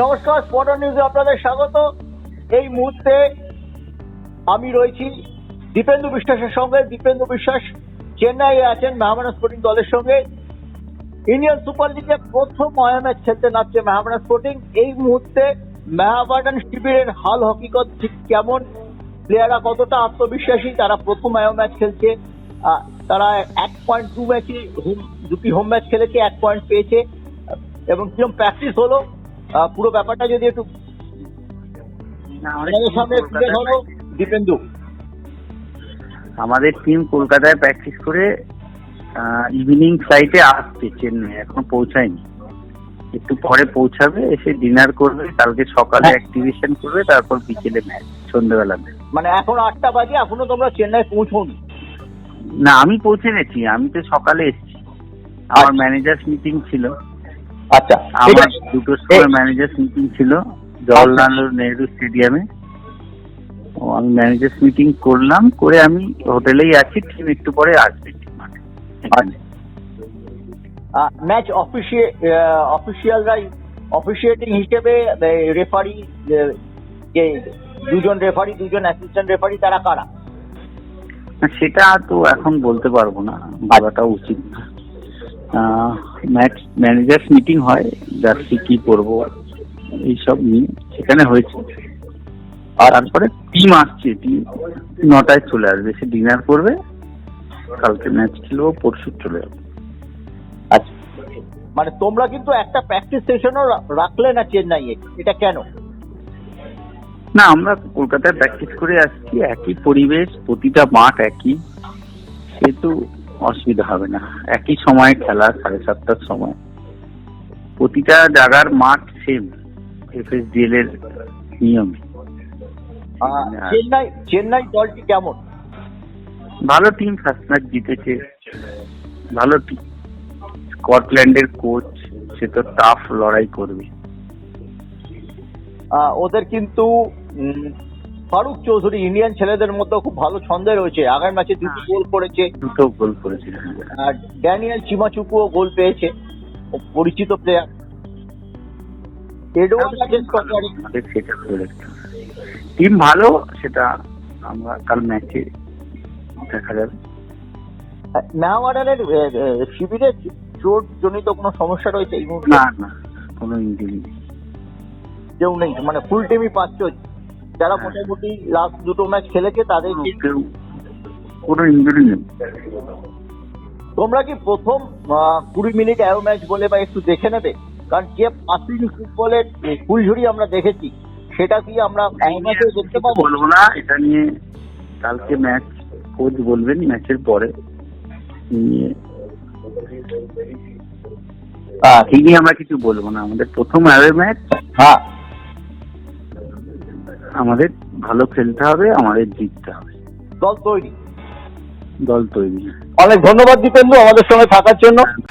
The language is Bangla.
নমস্কার স্পটার নিউজে আপনাদের স্বাগত। এই মুহূর্তে আমি রয়েছি দীপেন্দু বিশ্বাসের সঙ্গে। দীপেন্দু বিশ্বাস চেন্নাইয়ে আছেন মেহমানা স্পোর্টিং দলের সঙ্গে। ইন্ডিয়ান সুপার লিগে প্রথম ময়া ম্যাচ খেলতে নামছে মেহমানা স্পোর্টিং এই মুহূর্তে মেহাবাডান শিবিরের হাল হকিকত ঠিক কেমন? প্লেয়াররা কতটা আত্মবিশ্বাসী? তারা প্রথম ময়া ম্যাচ খেলছে। তারা এক পয়েন্ট দু ম্যাচে দুটি হোম ম্যাচ খেলেছে, এক পয়েন্ট পেয়েছে। এবং কীরকম প্র্যাকটিস হলো? পুরো ব্যাপারটা যদি একটু আমাদের আমাদের সামনে তুলে ধরো দীপেন্দু। আমাদের টিম কলকাতায় প্র্যাকটিস করে ইভিনিং ফ্লাইটে আসছে চেন্নাই এখন পৌঁছায়নি। একটু পরে পৌঁছাবে এসে ডিনার করবে কালকে সকালে। অ্যাক্টিভেশন করবে তারপর বিকেলে ম্যাচ সন্ধ্যেবেলা মানে এখন আটটা বাজে এখনও তোমরা চেন্নাই পৌঁছনি? না আমি পৌঁছে গেছি আমি তো সকালে এসেছি। আমার আচ্ছা। ম্যানেজার্স মিটিং ছিল। আচ্ছা আমার আছে। দুটোর সময় ম্যানেজার্স মিটিং ছিল জওয়াহরলাল নেহরু স্টেডিয়ামে ও আমি ম্যানেজার্স মিটিং করলাম করে আমি হোটেলেই আছি টিম একটু পরে আসবে। ম্যাচ অফিসিয়ালরাই অফিসিয়েটিং হিসেবে রেফারি যে দুজন রেফারি দুজন অ্যাসিস্ট্যান্ট রেফারি তারা কারা? সেটা তো এখন বলতে পারব না বলাটা উচিত না। ম্যানেজার্স মিটিং হয় জার্সি কি করব এইসব নিয়ে সেখানে হয়েছে। আর তারপরে টিম আসছে টিম নটায় চলে আসবে সে ডিনার করবে কালকে ম্যাচ খেলব পরশু চলে যাব। আচ্ছা। মানে তোমরা কিন্তু একটা প্র্যাকটিস সেশনও রাখলে না চেন্নাইয়ে? এটা কেন? না আমরা কলকাতায় প্র্যাকটিস করে আসছি একই পরিবেশ প্রতিটা মাঠ একই। সেহেতু অসুবিধা হবে না। একই সময় খেলা সাড়ে সাতটার সময়। প্রতিটা জায়গার মাঠ সেম এফএসডিএল এর নিয়মে। চেন্নাই চেন্নাই দলটি কেমন? ভালো টিম ফার্স্ট ম্যাচ জিতেছে। ভালো টিম স্কটল্যান্ডের কোচ সে তো টাফ লড়াই করবে। ওদের কিন্তু ফারুক চৌধুরী ইন্ডিয়ান ছেলেদের মধ্যে খুব ভালো ছন্দে রয়েছে। আগের ম্যাচে দুটো গোল করেছে। দুটো গোল করেছে আর ড্যানিয়েল চিমাচুকুও গোল পেয়েছে। পরিচিত প্লেয়ার হবে টিম ভালো। সেটা আমরা কাল ম্যাচে দেখা যাবে। মেহাওয়াডানের শিবিরে চোট জনিত কোনো সমস্যা রয়েছে এই মুহূর্তে? না না কোনো ইঞ্জুরি কেউ নেই মানে ফুল টিমই পাচ্ছ যারা হ্যাঁ। মোটামুটি লাস্ট দুটো ম্যাচ খেলেছে তাদের কোনো ইঞ্জুরি নেই। তোমরা কি প্রথম কুড়ি মিনিট অ্যারো ম্যাচ বলে বা একটু দেখে নেবে? কারণ যে পাসিং ফুটবলের ফুলঝুরি আমরা দেখেছি সেটা কি আমরা দেখতে পাবো? বলব না। এটা নিয়ে কালকে ম্যাচ কোচ বলবেন ম্যাচের পরে। নিয়ে এই নিয়ে আমরা কিছু বলব না। আমাদের প্রথম অ্যাওয়ে ম্যাচ হ্যাঁ। আমাদের ভালো খেলতে হবে আমাদের জিততে হবে। দল তৈরি। দল তৈরি। অনেক ধন্যবাদ দীপেন্দু আমাদের সঙ্গে থাকার জন্য।